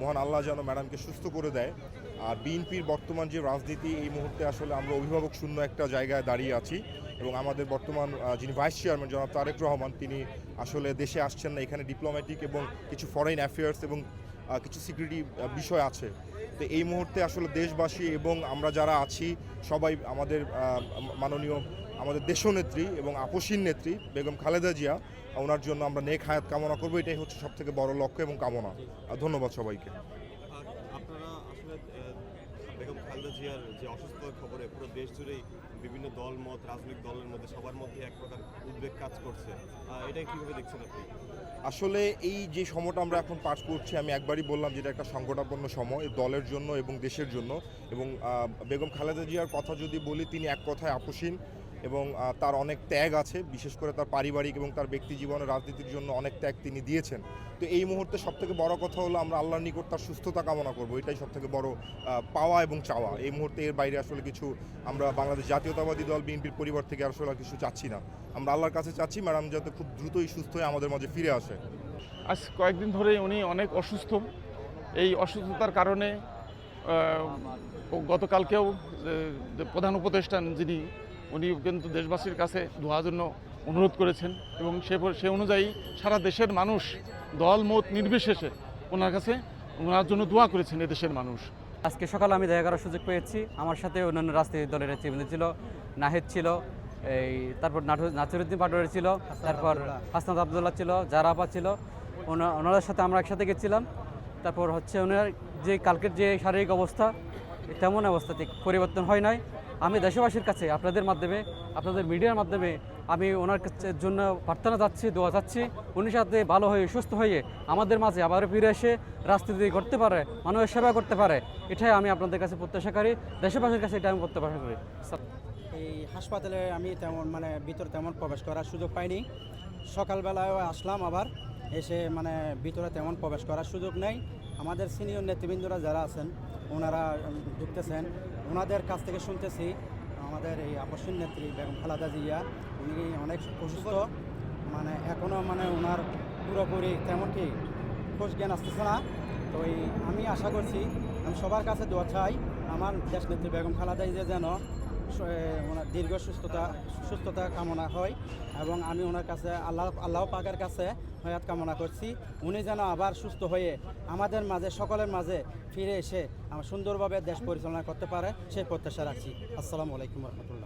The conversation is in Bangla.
মহান আল্লাহ যেন ম্যাডামকে সুস্থ করে দেয়। আর বিএনপির বর্তমান যে রাজনীতি, এই মুহূর্তে আসলে আমরা অভিভাবক শূন্য একটা জায়গায় দাঁড়িয়ে আছি এবং আমাদের বর্তমান যিনি ভাইস চেয়ারম্যান জনাব তারেক রহমান, তিনি আসলে দেশে আসছেন না। এখানে ডিপ্লোম্যাটিক এবং কিছু ফরেন অ্যাফেয়ার্স এবং কিছু সিকিউরিটি বিষয় আছে। তো এই মুহূর্তে আসলে দেশবাসী এবং আমরা যারা আছি, সবাই আমাদের মাননীয় আমাদের দেশনেত্রী এবং আপসীন নেত্রী বেগম খালেদা জিয়া ওনার জন্য আমরা নেক হায়াত কামনা করব। এটাই হচ্ছে সব থেকে বড় লক্ষ্য এবং কামনা। আর ধন্যবাদ সবাইকে। আপনারা আসলে বেগম খালেদা জিয়ার যে অসুস্থতার খবরে পুরো দেশ জুড়েই বিভিন্ন দল মত রাজনৈতিক দলের মধ্যে সবার মধ্যে এক প্রকার উদ্বেগ কাজ করছে। এটা কীভাবে দেখছেন আপনি? আসলে এই যে সময়টা আমরা এখন পাস করছি আমি একবারই বললাম যেটা একটা সংকটাপন্ন সময় দলের জন্য এবং দেশের জন্য। এবং বেগম খালেদা জিয়ার কথা যদি বলি তিনি এক কথায় আপসীন। এবং তার অনেক ত্যাগ আছে, বিশেষ করে তার পারিবারিক এবং তার ব্যক্তি জীবনে রাজনীতির জন্য অনেক ত্যাগ তিনি দিয়েছেন। তো এই মুহূর্তে সবথেকে বড় কথা হলো আমরা আল্লাহর নিকট তার সুস্থতা কামনা করব, এটাই সবথেকে বড় পাওয়া এবং চাওয়া। এই মুহূর্তে এর বাইরে আসলে কিছু আমরা বাংলাদেশ জাতীয়তাবাদী দল, বিএনপির পরিবার থেকে আসলে কিছু চাচ্ছি না। আমরা আল্লাহর কাছে চাচ্ছি, ম্যাডাম যাতে খুব দ্রুতই সুস্থ হয়ে আমাদের মাঝে ফিরে আসে। আজ কয়েকদিন ধরেই উনি অনেক অসুস্থ। এই অসুস্থতার কারণে গতকালকেও প্রধান উপদেষ্টা যিনি উনি কিন্তু দেশবাসীর কাছে দোয়ার জন্য অনুরোধ করেছেন এবং সে সে অনুযায়ী সারা দেশের মানুষ দল মত নির্বিশেষে ওনার কাছে ওনার জন্য দোয়া করেছেন এদেশের মানুষ। আজকে সকালে আমি দেখা করার সুযোগ পেয়েছি। আমার সাথে অন্যান্য রাজনৈতিক দলের নেতৃবৃন্দ ছিল নাহিদ ছিল এই তারপর নাটু- নাসিরুদ্দিন পাটোয়ারি ছিল তারপর হাসনাত আবদুল্লাহ ছিল জারাপা ছিল। ওনা- ওনাদের সাথে আমরা একসাথে গেছিলাম। তারপর হচ্ছে ওনার যে কালকের যে শারীরিক অবস্থা তেমন অবস্থাতে পরিবর্তন হয় নাই। আমি দেশবাসীর কাছে, আপনাদের মাধ্যমে, আপনাদের মিডিয়ার মাধ্যমে আমি ওনার জন্য প্রার্থনা যাচ্ছি, দোয়া যাচ্ছি। উনি সাথে ভালো হয়ে, সুস্থ হয়ে আমাদের মাঝে আবার ফিরে এসে রাজনীতি করতে পারে মানুষের সেবা করতে পারে, এটাই আমি আপনাদের কাছে প্রত্যাশা করি, দেশবাসীর কাছে এটা আমি প্রত্যাশা করি। এই হাসপাতালে আমি তেমন মানে ভিতরে তেমন প্রবেশ করার সুযোগ পাইনি। সকালবেলায় আসলাম আবার, এসে মানে ভিতরে তেমন প্রবেশ করার সুযোগ নেই। আমাদের সিনিয়র নেতৃবৃন্দরা যারা আছেন, ওনারা ঢুকতেছেন। ওনাদের কাছ থেকে শুনতেছি, আমাদের এই আপসিন নেত্রী বেগম খালাদা জিয়া, উনি অনেক অসুস্থ মানে এখনও মানে ওনার পুরোপুরি তেমন কি খোঁজ জ্ঞান আসতেছে না। তো এই আমি আশা করছি, আমি সবার কাছে দোয়া চাই, আমার দেশ নেত্রী বেগম খালাদা জিয়া যেন দীর্ঘ সুস্থতা সুস্থতা কামনা হয় এবং আমি ওনার কাছে, আল্লাহ আল্লাহ পাকের কাছে হয়াত কামনা করছি। উনি যেন আবার সুস্থ হয়ে আমাদের মাঝে, সকলের মাঝে ফিরে এসে সুন্দরভাবে দেশ পরিচালনা করতে পারে, সেই প্রত্যাশা রাখছি। আসসালামু আলাইকুম রহমতুল্লাহ।